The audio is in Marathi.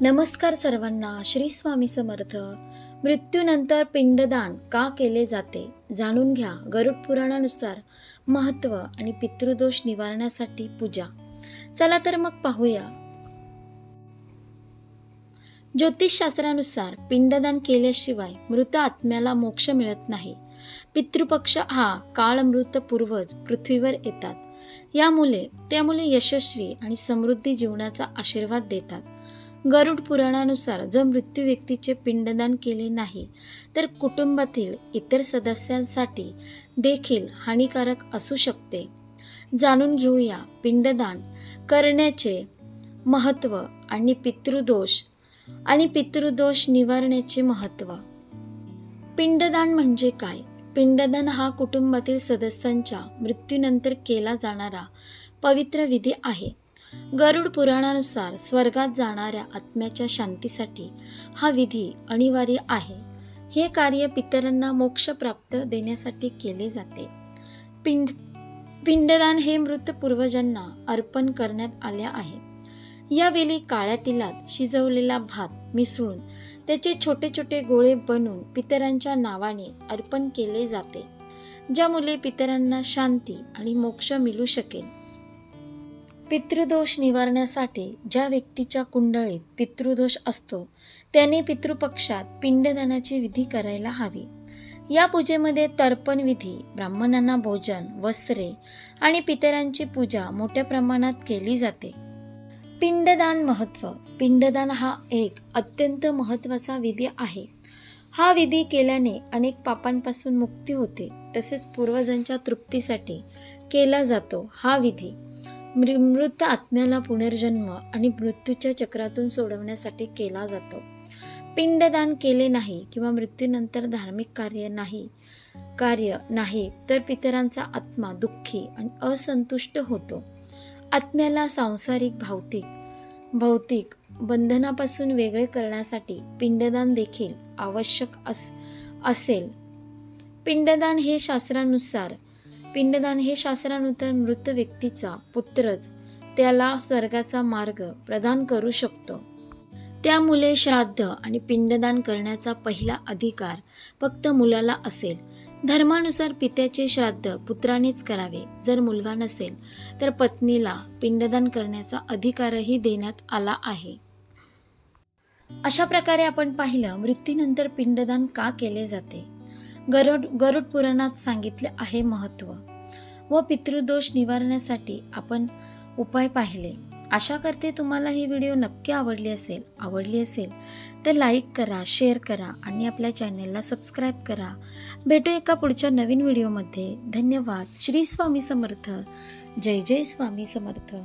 नमस्कार सर्वांना श्री स्वामी समर्थ. मृत्यूनंतर पिंडदान का केले जाते? जाणून घ्या गरुड पुराणानुसार महत्त्व आणि पितृदोष निवारण्यासाठी पूजा. चला तर मग पाहूया. ज्योतिषशास्त्रानुसार पिंडदान केल्याशिवाय मृत आत्म्याला मोक्ष मिळत नाही. पितृपक्ष हा काळमृत पूर्वज पृथ्वीवर येतात. यामुळे त्यामुळे यशस्वी आणि समृद्धी जीवनाचा आशीर्वाद देतात. गरुड पुराणानुसार जर मृत्यू व्यक्तीचे पिंडदान केले नाही तर कुटुंबातील इतर सदस्यांसाठी देखील हानिकारक असू शकते. जाणून घेऊया पिंडदान करण्याचे महत्त्व आणि पितृदोष आणि पितृदोष निवारण्याचे महत्त्व. पिंडदान म्हणजे काय? पिंडदान हा कुटुंबातील सदस्यांच्या मृत्यूनंतर केला जाणारा पवित्र विधी आहे. गरुड पुराणानुसार स्वर्गात जाणाऱ्या आत्म्याच्या शांतीसाठी हा विधी अनिवार्य आहे. हे कार्य पितरांना मोक्ष प्राप्त देण्यासाठी केले जाते. पिंड पिंडदान हे मृत पूर्वजांना अर्पण करण्यात आले आहे. यावेळी काळ्या तिलात शिजवलेला भात मिसळून त्याचे छोटे छोटे गोळे बनवून पितरांच्या नावाने अर्पण केले जाते. ज्यामुळे पितरांना शांती आणि मोक्ष मिळू शकेल. पितृदोष निवारण्यासाठी ज्या व्यक्तीच्या कुंडळीत पितृदोष असतो त्याने पितृपक्षात पिंडदानाची विधी करायला हवी. या पूजेमध्ये तर्पण विधी ब्राह्मणांना भोजन वस्त्रे आणि पितरांची पूजा मोठ्या प्रमाणात केली जाते. पिंडदान महत्त्व पिंडदान हा एक अत्यंत महत्त्वाचा विधी आहे. हा विधी केल्याने अनेक पापांपासून मुक्ती होते तसेच पूर्वजांच्या तृप्तीसाठी केला जातो हा विधी. मृत आत्म्याला पुनर्जन्म आणि मृत्यूच्या चक्रातून सोडवण्यासाठी केला जातो. पिंडदान केले नाही किंवा मृत्यूनंतर धार्मिक कार्य नाही कार्य नाही तर पितरांचा आत्मा दुःखी आणि असंतुष्ट होतो. आत्म्याला सांसारिक भौतिक भौतिक बंधनापासून वेगळे करण्यासाठी पिंडदान देखील आवश्यक अस असेल. पिंडदान हे शास्त्रानुसार पिंडदान हे शास्त्रानुसार मृत व्यक्तीचा पुत्रच त्याला स्वर्गाचा मार्ग प्रदान करू शकतो. त्यामुळे श्राद्ध आणि पिंडदान करण्याचा पहिला अधिकार फक्त मुलाला असेल. धर्मानुसार पित्याचे श्राद्ध पुत्रानेच करावे. जर मुलगा नसेल तर पत्नीला पिंडदान करण्याचा अधिकारही देण्यात आला आहे. अशा प्रकारे आपण पाहिलं मृत्यूनंतर पिंडदान का केले जाते? गरुड गरुड पुराणात सांगितले आहे महत्त्व व पितृदोष निवारण्यासाठी आपण उपाय पाहिले. आशा करते तुम्हाला ही व्हिडिओ नक्की आवडली असेल आवडली असेल तर लाईक करा शेअर करा आणि आपल्या चॅनेलला सबस्क्राईब करा. भेटू एका पुढच्या नवीन व्हिडिओमध्ये. धन्यवाद. श्री स्वामी समर्थ. जय जय स्वामी समर्थ.